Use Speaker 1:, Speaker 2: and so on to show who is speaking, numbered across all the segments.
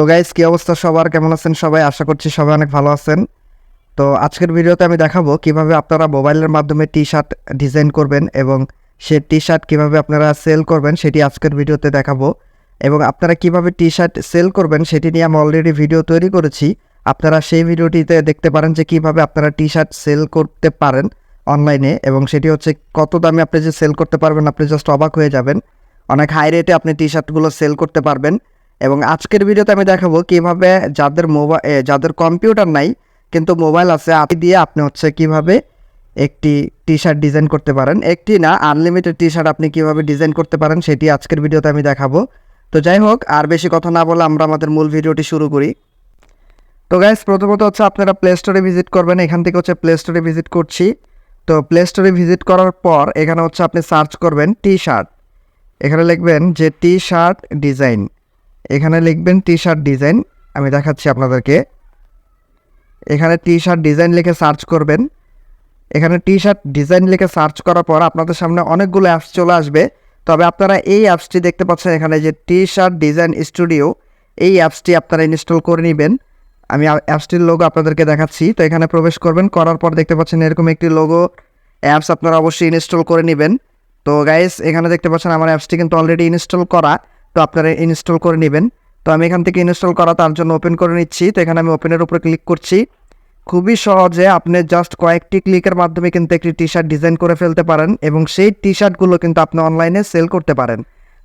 Speaker 1: তো গাইস কী অবস্থা সবার? কেমন আছেন সবাই? আশা করছি সবাই অনেক ভালো আছেন। তো আজকের ভিডিওতে আমি দেখাবো কীভাবে আপনারা মোবাইলের মাধ্যমে টি শার্ট ডিজাইন করবেন এবং সে টি শার্ট কীভাবে আপনারা সেল করবেন, সেটি আজকের ভিডিওতে দেখাবো। এবং আপনারা কীভাবে টি শার্ট সেল করবেন, সেটি নিয়ে আমি অলরেডি ভিডিও তৈরি করেছি। আপনারা সেই ভিডিওটিতে দেখতে পারেন যে কীভাবে আপনারা টি শার্ট সেল করতে পারেন অনলাইনে এবং সেটি হচ্ছে কত দামে আপনি যে সেল করতে পারবেন, আপনি জাস্ট অবাক হয়ে যাবেন। অনেক হাই রেটে আপনি টি শার্টগুলো সেল করতে পারবেন। এবং আজকের ভিডিওতে আমি দেখাবো কীভাবে যাদের মোবাইল যাদের কম্পিউটার নাই, কিন্তু মোবাইল আছে আপনি দিয়ে আপনি হচ্ছে কীভাবে একটি টি শার্ট ডিজাইন করতে পারেন। একটি না আনলিমিটেড টি শার্ট আপনি কীভাবে ডিজাইন করতে পারেন, সেটি আজকের ভিডিওতে আমি দেখাবো। তো যাই হোক, আর বেশি কথা না বলে আমরা আমাদের মূল ভিডিওটি শুরু করি। তো গাইস প্রথমত হচ্ছে আপনারা প্লে স্টোরে ভিজিট করবেন। এখান থেকে হচ্ছে প্লে স্টোরে ভিজিট করছি। তো প্লে স্টোরে ভিজিট করার পর এখানে হচ্ছে আপনি সার্চ করবেন টি শার্ট এখানে লিখবেন যে টি শার্ট ডিজাইন এখানে লিখবেন টি শার্ট ডিজাইন আমি দেখাচ্ছি আপনাদেরকে। এখানে টি শার্ট ডিজাইন লিখে সার্চ করবেন। এখানে টি শার্ট ডিজাইন লিখে সার্চ করার পর আপনাদের সামনে অনেকগুলো অ্যাপস চলে আসবে। তবে আপনারা এই অ্যাপসটি দেখতে পাচ্ছেন এখানে যে টি শার্ট ডিজাইন স্টুডিও এই অ্যাপসটি আপনারা ইনস্টল করে নেবেন। আমি অ্যাপসটির লোগো আপনাদেরকে দেখাচ্ছি। তো এখানে প্রবেশ করবেন, করার পর দেখতে পাচ্ছেন এরকম একটি লোগো অ্যাপস আপনারা অবশ্যই ইনস্টল করে নেবেন। তো গাইস এখানে দেখতে পাচ্ছেন আমার অ্যাপসটি কিন্তু অলরেডি ইনস্টল করা। তো আপনারা ইনস্টল করে নেবেন। তো আমি এখান থেকে ইনস্টল করা তার জন্য ওপেন করে নিচ্ছি। তো এখানে আমি ওপেনের উপরে ক্লিক করছি। খুবই সহজে আপনি জাস্ট কয়েকটি ক্লিকের মাধ্যমে কিন্তু একটি টি শার্ট ডিজাইন করে ফেলতে পারেন এবং সেই টি শার্টগুলো কিন্তু আপনি অনলাইনে সেল করতে পারেন।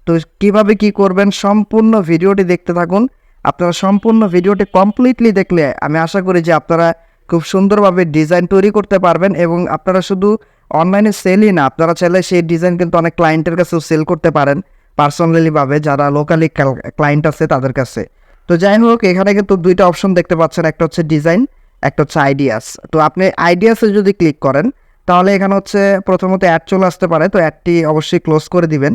Speaker 1: তো কীভাবে কি করবেন সম্পূর্ণ ভিডিওটি দেখতে থাকুন। আপনারা সম্পূর্ণ ভিডিওটি কমপ্লিটলি দেখলে আমি আশা করি যে আপনারা খুব সুন্দরভাবে ডিজাইন তৈরি করতে পারবেন এবং আপনারা শুধু অনলাইনে সেলই না, আপনারা চাইলে সেই ডিজাইন কিন্তু অনেক ক্লায়েন্টের কাছেও সেল করতে পারেন। পার্সোনালিভাবে যারা লোকালি ক্লায়েন্ট আছে তাদের কাছে। তো যাই হোক, এখানে কিন্তু দুইটা অপশন দেখতে পাচ্ছেন, একটা হচ্ছে ডিজাইন একটা হচ্ছে আইডিয়াস তো আপনি আইডিয়াসে যদি ক্লিক করেন, তাহলে এখানে হচ্ছে প্রথমত অ্যাড চলে আসতে পারে, তো অ্যাডটি অবশ্যই ক্লোজ করে দিবেন।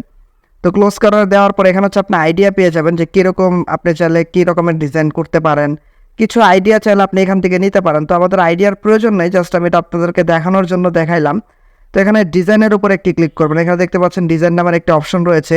Speaker 1: তো ক্লোজ করার দেওয়ার পর এখানে হচ্ছে আপনি আইডিয়া পেয়ে যাবেন যে কীরকম আপনি চাইলে কী রকমের ডিজাইন করতে পারেন। কিছু আইডিয়া চাইলে আপনি এখান থেকে নিতে পারেন। তো আমাদের আইডিয়ার প্রয়োজন নেই জাস্ট আমি এটা আপনাদেরকে দেখানোর জন্য দেখাইলাম। তো এখানে ডিজাইনের উপর একটি ক্লিক করবেন। এখানে দেখতে পাচ্ছেন ডিজাইন নামের একটি অপশন রয়েছে।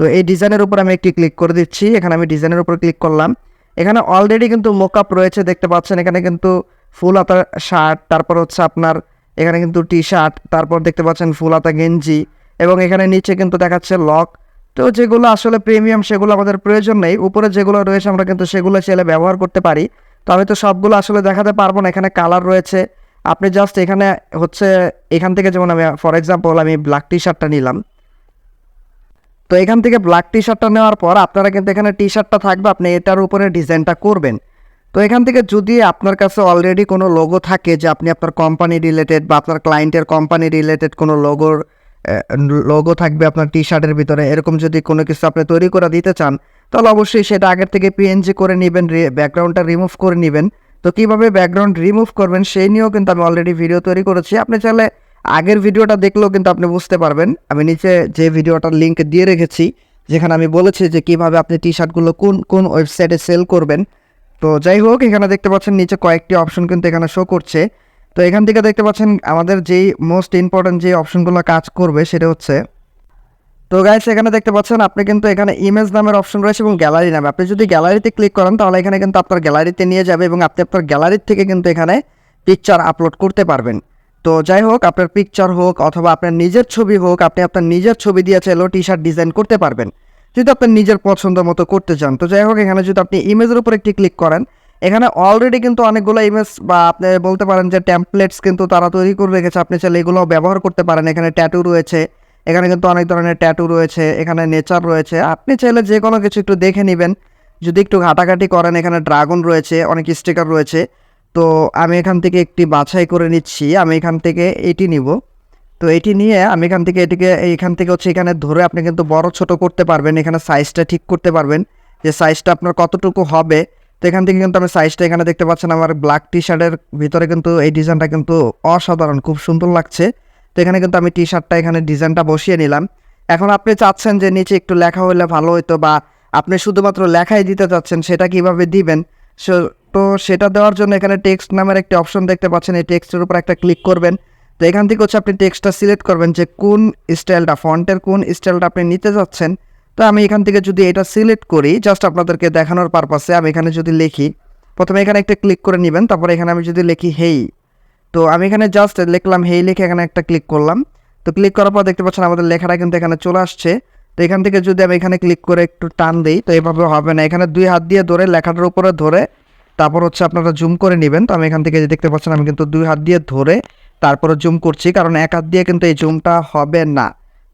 Speaker 1: তো এই ডিজাইনের উপর আমি একটি ক্লিক করে দিচ্ছি। এখানে আমি ডিজাইনের উপর ক্লিক করলাম। এখানে অলরেডি কিন্তু মোকআপ রয়েছে, দেখতে পাচ্ছেন। এখানে কিন্তু ফুল হাতা শার্ট তারপর হচ্ছে আপনার এখানে কিন্তু টি শার্ট তারপর দেখতে পাচ্ছেন ফুল হাতা গেঞ্জি এবং এখানে নিচে কিন্তু দেখাচ্ছে লক। তো যেগুলো আসলে প্রিমিয়াম সেগুলো আমাদের প্রয়োজন নেই। উপরে যেগুলো রয়েছে, আমরা কিন্তু সেগুলো চাইলে ব্যবহার করতে পারি। তো আমি তো সবগুলো আসলে দেখাতে পারব না, এখানে কালার রয়েছে। আপনি জাস্ট এখানে হচ্ছে, এখান থেকে যেমন আমি ফর এক্সাম্পল আমি ব্ল্যাক টি শার্টটা নিলাম। তো এখান থেকে ব্ল্যাক টি শার্টটা নেওয়ার পর আপনারা কিন্তু এখানে টি শার্টটা থাকবে, আপনি এটার উপরে ডিজাইনটা করবেন। তো এখান থেকে যদি আপনার কাছে অলরেডি কোনো লোগো থাকে যে আপনি আপনার কোম্পানি রিলেটেড বা আপনার ক্লায়েন্টের কোম্পানি রিলেটেড কোনো লোগোর লোগো থাকবে আপনার টি শার্টের ভিতরে, এরকম যদি কোনো কিছু আপনি তৈরি করে দিতে চান, তাহলে অবশ্যই সেটা আগের থেকে পিএনজি করে নেবেন ব্যাকগ্রাউন্ডটা রিমুভ করে নেবেন। তো কীভাবে ব্যাকগ্রাউন্ড রিমুভ করবেন, সেই নিয়েও কিন্তু আমি অলরেডি ভিডিও তৈরি করেছি। আপনি চাইলে আগের ভিডিওটা দেখলেও কিন্তু আপনি বুঝতে পারবেন। আমি নিচে যে ভিডিওটার লিঙ্ক দিয়ে রেখেছি, যেখানে আমি বলেছি যে কীভাবে আপনি টি শার্টগুলো কোন কোন ওয়েবসাইটে সেল করবেন। তো যাই হোক, এখানে দেখতে পাচ্ছেন নিচে কয়েকটি অপশন কিন্তু এখানে শো করছে। তো এখান থেকে দেখতে পাচ্ছেন আমাদের যেই মোস্ট ইম্পর্ট্যান্ট যে অপশনগুলো কাজ করবে সেটা হচ্ছে, তো গাইস এখানে দেখতে পাচ্ছেন আপনি কিন্তু এখানে ইমেজ নামের অপশন রয়েছে এবং গ্যালারি নামে। আপনি যদি গ্যালারিতে ক্লিক করেন, তাহলে এখানে কিন্তু আপনার গ্যালারিতে নিয়ে যাবে এবং আপনি আপনার গ্যালারির থেকে কিন্তু এখানে পিকচার আপলোড করতে পারবেন। তো যাই হোক, আপনার পিকচার হোক অথবা আপনার নিজের ছবি হোক, আপনি আপনার নিজের ছবি দিয়ে চাইলেও টি শার্ট ডিজাইন করতে পারবেন। যদি আপনার নিজের পছন্দ মতো করতে চান, তো যাই হোক, এখানে যদি আপনি ইমেজের উপর একটি ক্লিক করেন, এখানে অলরেডি কিন্তু অনেকগুলো ইমেজ বা আপনি বলতে পারেন যে ট্যাম্পলেটস কিন্তু তারা তৈরি করে রেখেছে। আপনি চাইলে এগুলো ব্যবহার করতে পারেন। এখানে ট্যাটু রয়েছে, এখানে কিন্তু অনেক ধরনের ট্যাটু রয়েছে, এখানে নেচার রয়েছে। আপনি চাইলে যে কোনো কিছু একটু দেখে নেবেন। যদি একটু ঘাটাঘাটি করেন, এখানে ড্রাগন রয়েছে, অনেক স্টিকার রয়েছে। তো আমি এখান থেকে একটি বাছাই করে নিচ্ছি। আমি এখান থেকে এটি নিব। তো এটি নিয়ে আমি এখান থেকে এটিকে, এখান থেকে হচ্ছে এখানে ধরে আপনি কিন্তু বড় ছোট করতে পারবেন। এখানে সাইজটা ঠিক করতে পারবেন যে সাইজটা আপনার কতটুকু হবে। তো এখান থেকে কিন্তু আমি সাইজটা এখানে দেখতে পাচ্ছেন আমার ব্ল্যাক টি শার্টের ভিতরে কিন্তু এই ডিজাইনটা কিন্তু অসাধারণ, খুব সুন্দর লাগছে। তো এখানে কিন্তু আমি টি শার্টটা এখানে ডিজাইনটা বসিয়ে নিলাম। এখন আপনি চাচ্ছেন যে নিচে একটু লেখা হলে ভালো হতো বা আপনি শুধুমাত্র লেখাই দিতে চাচ্ছেন সেটা কীভাবে দিবেন? তো সেটা দেওয়ার জন্য এখানে টেক্সট নামের একটি অপশন দেখতে পাচ্ছেন। এই টেক্সটের উপর একটা ক্লিক করবেন। তো এখান থেকে হচ্ছে আপনি টেক্সটটা সিলেক্ট করবেন যে কোন স্টাইলটা ফন্টের কোন স্টাইলটা আপনি নিতে যাচ্ছেন। তো আমি এখান থেকে যদি এটা সিলেক্ট করি জাস্ট আপনাদেরকে দেখানোর পারপাসে আমি এখানে যদি লিখি, প্রথমে এখানে একটা ক্লিক করে নেবেন, তারপরে এখানে আমি যদি লিখি হেই তো আমি এখানে জাস্ট লিখলাম হেই লিখে এখানে একটা ক্লিক করলাম। তো ক্লিক করার পর দেখতে পাচ্ছেন আমাদের লেখাটা কিন্তু এখানে চলে আসছে। তো এখান থেকে যদি আমি এখানে ক্লিক করে একটু টান দিই, তো এভাবে হবে না। এখানে দুই হাত দিয়ে ধরে লেখাটার উপরে ধরে তারপর হচ্ছে আপনারা জুম করে নেবেন। তো আমি এখান থেকে যে দেখতে পাচ্ছেন, আমি কিন্তু দুই হাত দিয়ে ধরে তারপরে জুম করছি, কারণ এক হাত দিয়ে কিন্তু এই জুমটা হবে না।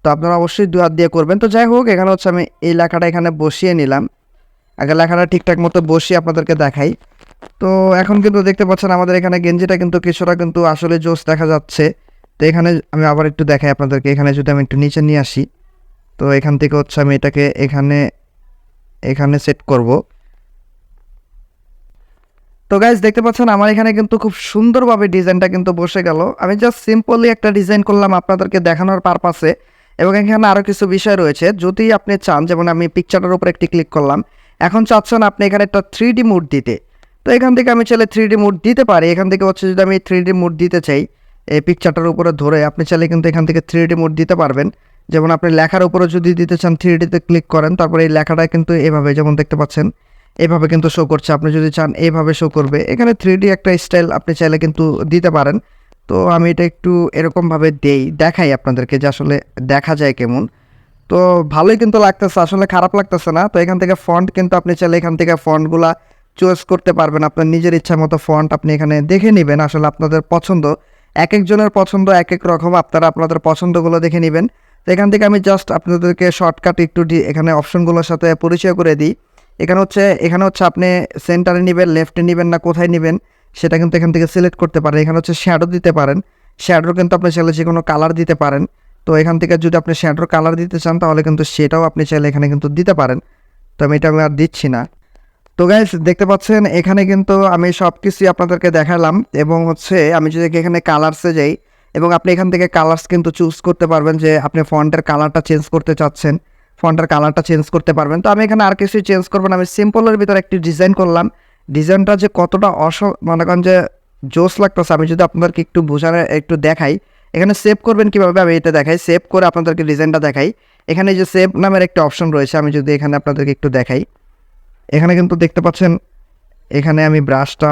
Speaker 1: তো আপনারা অবশ্যই দুই হাত দিয়ে করবেন। তো যাই হোক, এখানে হচ্ছে আমি এই লেখাটা এখানে বসিয়ে নিলাম। আগে লেখাটা ঠিকঠাক মতো বসিয়ে আপনাদেরকে দেখাই। তো এখন কিন্তু দেখতে পাচ্ছেন, আমাদের এখানে গেঞ্জিটা কিন্তু কিছুটা কিন্তু আসলে জোস দেখা যাচ্ছে। তো এখানে আমি আবার একটু দেখাই আপনাদেরকে। এখানে যদি আমি একটু নিচে নিয়ে আসি, তো এখান থেকে হচ্ছে আমি এটাকে এখানে এখানে সেট করব। তো গাইজ দেখতে পাচ্ছেন আমার এখানে কিন্তু খুব সুন্দরভাবে ডিজাইনটা কিন্তু বসে গেল। আমি জাস্ট সিম্পলি একটা ডিজাইন করলাম আপনাদেরকে দেখানোর পারপাসে এবং এখানে আরও কিছু বিষয় রয়েছে। যদি আপনি চান, যেমন আমি পিকচারের উপর একটি ক্লিক করলাম, এখন চাচ্ছেন আপনি এখানে একটা থ্রি ডি মুড দিতে। তো এখান থেকে আমি চাইলে থ্রি ডি মুড দিতে পারি। এখান থেকে হচ্ছে যদি আমি থ্রি ডি মুড দিতে চাই, এই পিকচারটার উপরে ধরে আপনি চাইলে কিন্তু এখান থেকে থ্রি ডি মুড দিতে পারবেন। যেমন আপনি লেখার উপরে যদি দিতে চান থ্রি ডিতে ক্লিক করেন, তারপরে এই লেখাটা কিন্তু এভাবে, যেমন দেখতে পাচ্ছেন এভাবে কিন্তু শো করছে। আপনি যদি চান এইভাবে শো করবে। এখানে থ্রি একটা স্টাইল আপনি চাইলে কিন্তু দিতে পারেন। তো আমি এটা একটু এরকমভাবে দেই, দেখাই আপনাদেরকে যে আসলে দেখা যায় কেমন। তো ভালোই কিন্তু লাগতেছে, আসলে খারাপ লাগতেছে না। তো এখান থেকে ফন্ট কিন্তু আপনি চাইলে এখান থেকে ফন্টগুলা চয়েস করতে পারবেন। আপনার নিজের ইচ্ছা মতো ফন্ট আপনি এখানে দেখে নেবেন, আসলে আপনাদের পছন্দ। এক একজনের পছন্দ এক এক রকম। আপনারা আপনাদের পছন্দগুলো দেখে নেবেন। তো এখান থেকে আমি জাস্ট আপনাদেরকে শর্টকাট একটু এখানে অপশনগুলোর সাথে পরিচয় করে দিই। এখানে হচ্ছে এখানে হচ্ছে আপনি সেন্টারে নেবেন লেফটে নেবেন না কোথায় নেবেন, সেটা কিন্তু এখান থেকে সিলেক্ট করতে পারেন। এখানে হচ্ছে শ্যাডো দিতে পারেন। শ্যাডোর কিন্তু আপনি চাইলে যে কোনো কালার দিতে পারেন। তো এখান থেকে যদি আপনি শ্যাডোর কালার দিতে চান, তাহলে কিন্তু সেটাও আপনি চাইলে এখানে কিন্তু দিতে পারেন। তো আমি এটা আমি আর দিচ্ছি না। তো গাইজ দেখতে পাচ্ছেন, এখানে কিন্তু আমি সব কিছুই আপনাদেরকে দেখালাম। এবং হচ্ছে, আমি যদি এখানে কালার্সে যাই, এবং আপনি এখান থেকে কালার্স কিন্তু চুজ করতে পারবেন যে আপনি ফন্টের কালারটা চেঞ্জ করতে চাচ্ছেন। ফন্টের কালারটা চেঞ্জ করতে পারবেন। তো আমি এখানে আর কিছুই চেঞ্জ করব না। আমি সিম্পলের ভিতরে একটি ডিজাইন করলাম। ডিজাইনটা যে কতটা অস মনে করেন যে জোস লাগতেছে, আমি যদি আপনাদেরকে একটু বোঝানো একটু দেখাই। এখানে সেভ করবেন কীভাবে? আমি এটা দেখাই। সেভ করে আপনাদেরকে ডিজাইনটা দেখাই। এখানে যে সেভ নামের একটা অপশন রয়েছে, আমি যদি এখানে আপনাদেরকে একটু দেখাই। এখানে কিন্তু দেখতে পাচ্ছেন, এখানে আমি ব্রাশটা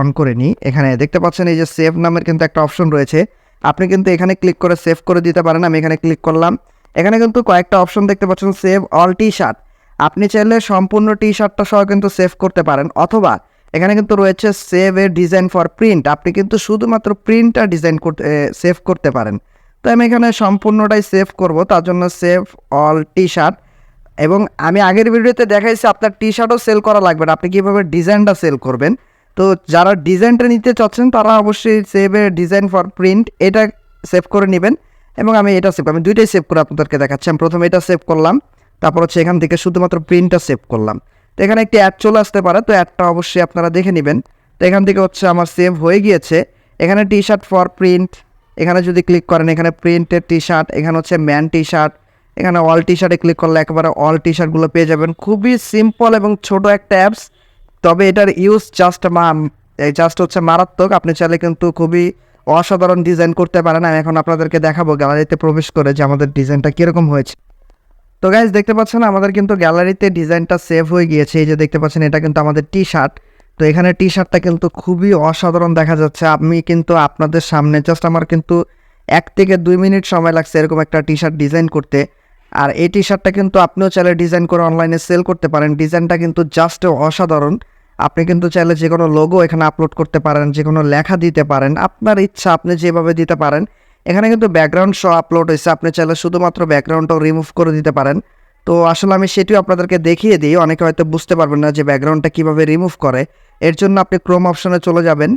Speaker 1: অন করে নিই। এখানে দেখতে পাচ্ছেন এই যে সেভ নামের কিন্তু একটা অপশন রয়েছে। আপনি কিন্তু এখানে ক্লিক করে সেভ করে দিতে পারেন। আমি এখানে ক্লিক করলাম। এখানে কিন্তু কয়েকটা অপশন দেখতে পাচ্ছেন সেভ অল টি শার্ট আপনি চাইলে সম্পূর্ণ টি শার্টটা সহ কিন্তু সেভ করতে পারেন, অথবা এখানে কিন্তু রয়েছে save a design for print আপনি কিন্তু শুধুমাত্র প্রিন্টটা ডিজাইন করতে সেভ করতে পারেন। তো আমি এখানে সম্পূর্ণটাই সেভ করব, তার জন্য সেভ অল টি শার্ট এবং আমি আগের ভিডিওতে দেখাইছি, আপনার টি শার্টও সেল করা লাগবে না, আপনি কীভাবে ডিজাইনটা সেল করবেন। তো যারা ডিজাইনটা নিতে চাচ্ছেন, তারা অবশ্যই সেভে ডিজাইন ফর প্রিন্ট এটা সেভ করে নেবেন। এবং আমি এটা সেভ আমি দুইটাই সেভ করে আপনাদেরকে দেখাচ্ছি। আমি প্রথমে এটা সেভ করলাম, তারপর হচ্ছে এখান থেকে শুধুমাত্র প্রিন্টটা সেভ করলাম। তো এখানে একটি অ্যাড চলে আসতে পারে, তো অ্যাডটা অবশ্যই আপনারা দেখে নেবেন। তো এখান থেকে হচ্ছে আমার সেভ হয়ে গিয়েছে। এখানে টি শার্ট ফর প্রিন্ট এখানে যদি ক্লিক করেন, এখানে প্রিন্টের টি শার্ট এখানে হচ্ছে ম্যান টি শার্ট এখানে অল টি শার্টে ক্লিক করলে একেবারে অল টি শার্টগুলো পেয়ে যাবেন। খুবই সিম্পল এবং ছোট একটা অ্যাপস তবে এটার ইউজ জাস্ট মা জাস্ট হচ্ছে মারাত্মক। আপনি চাইলে কিন্তু খুবই অসাধারণ ডিজাইন করতে পারেন। আমি এখন আপনাদেরকে দেখাবো গ্যালারিতে প্রবেশ করে যে আমাদের ডিজাইনটা কীরকম হয়েছে। তো গাইজ দেখতে পাচ্ছেন আমাদের কিন্তু গ্যালারিতে ডিজাইনটা সেভ হয়ে গিয়েছে। এই যে দেখতে পাচ্ছেন, এটা কিন্তু আমাদের টি শার্ট তো এখানে টি শার্টটা কিন্তু খুবই অসাধারণ দেখা যাচ্ছে। আমি কিন্তু আপনাদের সামনে জাস্ট আমার কিন্তু এক থেকে দুই মিনিট সময় লাগছে এরকম একটা টি শার্ট ডিজাইন করতে। আর এই টি শার্টটা কিন্তু আপনিও চাইলে ডিজাইন করে অনলাইনে সেল করতে পারেন। ডিজাইনটা কিন্তু জাস্ট অসাধারণ। আপনি কিন্তু চাইলে যে কোনো লোগো এখানে আপলোড করতে পারেন, যে কোনো লেখা দিতে পারেন, আপনার ইচ্ছা আপনি যেভাবে দিতে পারেন। এখানে কিন্তু ব্যাকগ্রাউন্ড শো আপলোড হয়েছে, আপনি চাইলে শুধুমাত্র ব্যাকগ্রাউন্ডটাও রিমুভ করে দিতে পারেন। তো আসলে আমি সেটিও আপনাদেরকে দেখিয়ে দিই, অনেকে হয়তো বুঝতে পারবেন না যে ব্যাকগ্রাউন্ডটা কীভাবে রিমুভ করে। এর জন্য আপনি ক্রোম অপশনে চলে যাবেন।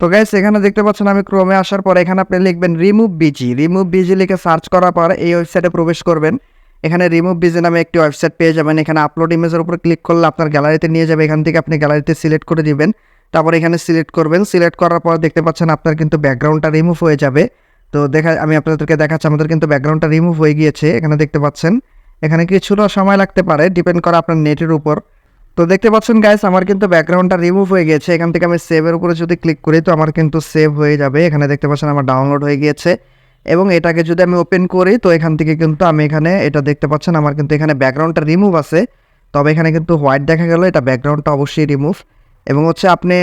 Speaker 1: তো গাইস এখানে দেখতে পাচ্ছেন আমি ক্রোমে আসার পর এখানে আপনি লিখবেন রিমুভ বিজি রিমুভ বিজি লিখে সার্চ করার পর এই ওয়েবসাইটে প্রবেশ করবেন। এখানে রিমুভ বিজি নামে একটি ওয়েবসাইট পেয়ে যাবেন। এখানে আপলোড ইমেজের উপর ক্লিক করলে আপনার গ্যালারিতে নিয়ে যাবে। এখান থেকে আপনি গ্যালারিতে সিলেক্ট করে দিবেন। তারপর এখানে সিলেক্ট করবেন। সিলেক্ট করার পর দেখতে পাচ্ছেন আপনার কিন্তু ব্যাকগ্রাউন্ডটা রিমুভ হয়ে যাবে। তো দেখা, আমি আপনাদেরকে দেখাচ্ছি, আমাদের কিন্তু ব্যাকগ্রাউন্ডটা রিমুভ হয়ে গিয়েছে। এখানে দেখতে পাচ্ছেন, এখানে কিছুটা সময় লাগতে পারে ডিপেন্ড করে আপনার নেটের উপর। তো দেখতে পাচ্ছেন গাইস আমার কিন্তু ব্যাকগ্রাউন্ডটা রিমুভ হয়ে গিয়েছে। এখান থেকে আমি সেভের উপরে যদি ক্লিক করি, তো আমার কিন্তু সেভ হয়ে যাবে। এখানে দেখতে পাচ্ছেন আমার ডাউনলোড হয়ে গিয়েছে। এবং এটাকে যদি আমি ওপেন করি, তো এখান থেকে কিন্তু আমি এখানে এটা দেখতে পাচ্ছেন, আমার কিন্তু এখানে ব্যাকগ্রাউন্ডটা রিমুভ আছে। তবে এখানে কিন্তু হোয়াইট দেখা গেল, এটা ব্যাকগ্রাউন্ডটা অবশ্যই রিমুভ এবং হচ্ছে আপনি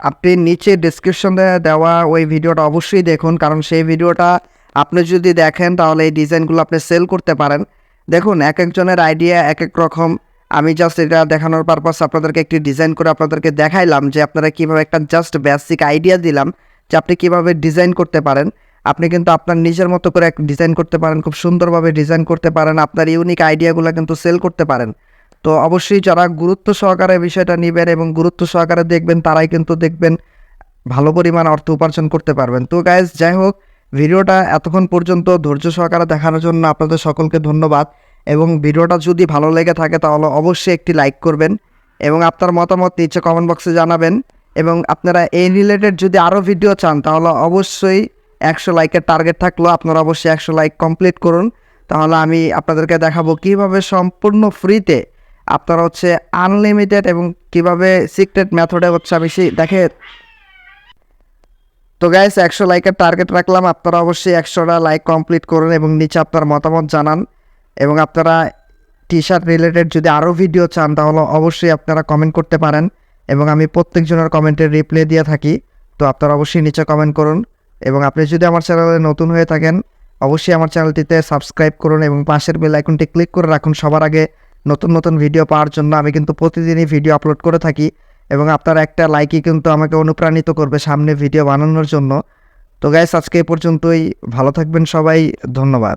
Speaker 1: আপনি নিচে ডিসক্রিপশনে দেওয়া ওই ভিডিওটা অবশ্যই দেখুন, কারণ সেই ভিডিওটা আপনি যদি দেখেন, তাহলে এই ডিজাইনগুলো আপনি সেল করতে পারেন। দেখুন এক একজনের আইডিয়া এক এক রকম। আমি জাস্ট এটা দেখানোর পারপাস আপনাদেরকে একটি ডিজাইন করে আপনাদেরকে দেখাইলাম, যে আপনারা কীভাবে একটা জাস্ট বেসিক আইডিয়া দিলাম, যে আপনি কীভাবে ডিজাইন করতে পারেন। আপনি কিন্তু আপনার নিজের মতো করে ডিজাইন করতে পারেন, খুব সুন্দরভাবে ডিজাইন করতে পারেন, আপনার ইউনিক আইডিয়াগুলো কিন্তু সেল করতে পারেন। তো অবশ্যই যারা গুরুত্ব সহকারে বিষয়টা নেবেন এবং গুরুত্ব সহকারে দেখবেন, তারাই কিন্তু দেখবেন ভালো পরিমাণ অর্থ উপার্জন করতে পারবেন। তো গাইজ যাই হোক, ভিডিওটা এতক্ষণ পর্যন্ত ধৈর্য সহকারে দেখানোর জন্য আপনাদের সকলকে ধন্যবাদ। এবং ভিডিওটা যদি ভালো লেগে থাকে, তাহলে অবশ্যই একটি লাইক করবেন এবং আপনার মতামত নিচে কমেন্ট বক্সে জানাবেন। এবং আপনারা এই রিলেটেড যদি আরও ভিডিও চান, তাহলে অবশ্যই একশো লাইকের টার্গেট থাকল, আপনারা অবশ্যই একশো লাইক কমপ্লিট করুন। তাহলে আমি আপনাদেরকে দেখাবো কীভাবে সম্পূর্ণ ফ্রিতে আপনারা হচ্ছে আনলিমিটেড এবং কীভাবে সিক্রেট মেথডে হচ্ছে আমি সেই দেখে তো গাইস একশো লাইকের টার্গেট রাখলাম, আপনারা অবশ্যই একশোটা লাইক কমপ্লিট করুন এবং নিচে আপনার মতামত জানান। এবং আপনারা টি শার্ট রিলেটেড যদি আরও ভিডিও চান, তাহলে অবশ্যই আপনারা কমেন্ট করতে পারেন। এবং আমি প্রত্যেকজনের কমেন্টের রিপ্লাই দিয়ে থাকি। তো আপনারা অবশ্যই নিচে কমেন্ট করুন। এবং আপনি যদি আমার চ্যানেলে নতুন হয়ে থাকেন, অবশ্যই আমার চ্যানেলটিতে সাবস্ক্রাইব করুন এবং পাশের বেল আইকনটি ক্লিক করে রাখুন। সবার আগে নতুন নতুন ভিডিও পাওয়ার জন্য আমি কিন্তু প্রতিদিনই ভিডিও আপলোড করে থাকি এবং আপনার একটা লাইকই কিন্তু আমাকে অনুপ্রাণিত করবে সামনে ভিডিও বানানোর জন্য। তো গাইস আজকে এ পর্যন্তই। ভালো থাকবেন সবাই। ধন্যবাদ।